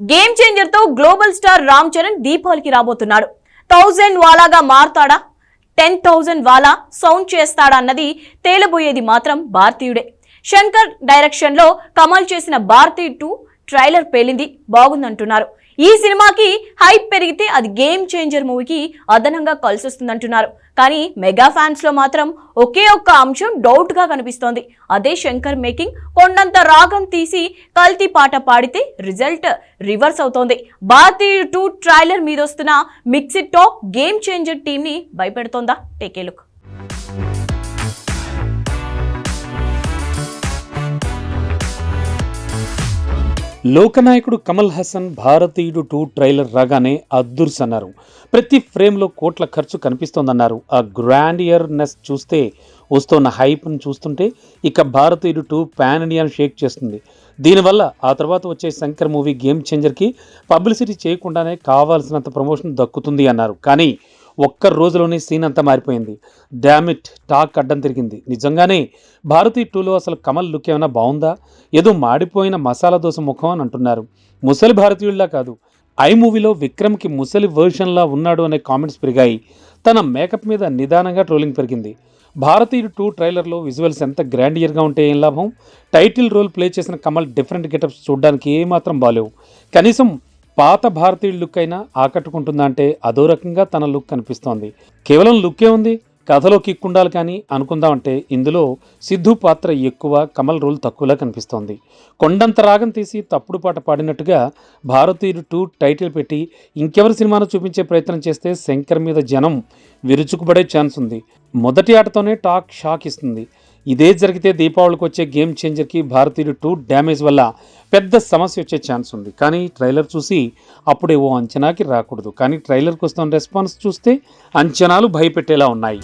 Game చేంజర్తో global star Ram Charan దీపావళికి రాబోతున్నాడు. థౌజండ్ వాలాగా మారతాడా? టెన్ థౌజండ్ వాలా సౌండ్ చేస్తాడా అన్నది తేలబోయేది మాత్రం భారతీయుడే. శంకర్ డైరెక్షన్లో కమల్ చేసిన భారతీ టూ ట్రైలర్ పేలింది బాగుందంటున్నారు. ఈ సినిమాకి హైప్ పెరిగితే అది గేమ్ చేంజర్ మూవీకి అదనంగా కలిసొస్తుందంటున్నారు. కానీ మెగా ఫ్యాన్స్లో మాత్రం ఒకే ఒక్క అంశం డౌట్గా కనిపిస్తోంది. అదే శంకర్ మేకింగ్ కొండంత రాగం తీసి కల్తీ పాట పాడితే రిజల్ట్ రివర్స్ అవుతోంది. భారతీ టూ ట్రైలర్ మీద వస్తున్న మిక్సిడ్ టాక్ గేమ్ చేంజర్ టీంని భయపెడుతోందా? Take a look. లోకనాయకుడు Kamal Haasan Bharateeyudu two trailer రాగానే అద్దుర్స్ అన్నారు ప్రతి ఫ్రేమ్లో కోట్ల ఖర్చు కనిపిస్తోందన్నారు. ఆ గ్రాండియర్నెస్ చూస్తే వస్తున్న హైప్ను చూస్తుంటే ఇక భారతీయుడు టూ పాన్ ఇండియాను షేక్ చేస్తుంది. దీనివల్ల ఆ తర్వాత వచ్చే శంకర్ మూవీ గేమ్ చేంజర్కి పబ్లిసిటీ చేయకుండానే కావాల్సినంత ప్రమోషన్ దక్కుతుంది అన్నారు. కానీ ఒక్క రోజులోనే సీన్ అంతా మారిపోయింది. డామిట్ టాక్ అడ్డం తిరిగింది. నిజంగానే భారతీ టూలో అసలు కమల్ లుక్ ఏమైనా బాగుందా? ఏదో మాడిపోయిన మసాలా దోశ ముఖం అని అంటున్నారు. ముసలి భారతీయుల్లా కాదు ఐ మూవీలో విక్రమ్కి ముసలి వర్షన్లా ఉన్నాడు అనే కామెంట్స్ పెరిగాయి. తన మేకప్ మీద నిదానంగా ట్రోలింగ్ పెరిగింది. భారతీయుడు టూ ట్రైలర్లో విజువల్స్ ఎంత గ్రాండియర్గా ఉంటే ఏం లాభం? టైటిల్ రోల్ ప్లే చేసిన కమల్ డిఫరెంట్ గెటప్స్ చూడడానికి ఏమాత్రం బాలేవు. కనీసం పాత భారతీయుడు లుక్ అయినా ఆకట్టుకుంటుందా అంటే అదో రకంగా తన లుక్ కనిపిస్తోంది. కేవలం లుక్కే ఉంది. కథలో కిక్ ఉండాలి కానీ అనుకుందామంటే ఇందులో సిద్ధు పాత్ర ఎక్కువ కమల్ రోల్ తక్కువలా కనిపిస్తోంది. కొండంత రాగం తీసి తప్పుడు పాట పాడినట్టుగా భారతీయుడు టూ టైటిల్ పెట్టి ఇంకెవరి సినిమాను చూపించే ప్రయత్నం చేస్తే శంకర్ మీద జనం విరుచుకుపడే ఛాన్స్ ఉంది. మొదటి ఆటతోనే టాక్ షాక్ ఇస్తుంది. ఇదే జరిగితే దీపావళికి వచ్చే గేమ్ చేంజర్కి భారతీయుడు టూ డ్యామేజ్ వల్ల పెద్ద సమస్య వచ్చే ఛాన్స్ ఉంది. కానీ ట్రైలర్ చూసి అప్పుడే ఓ అంచనాకి రాకూడదు. కానీ ట్రైలర్కి వస్తున్న రెస్పాన్స్ చూస్తే అంచనాలు భయపెట్టేలా ఉన్నాయి.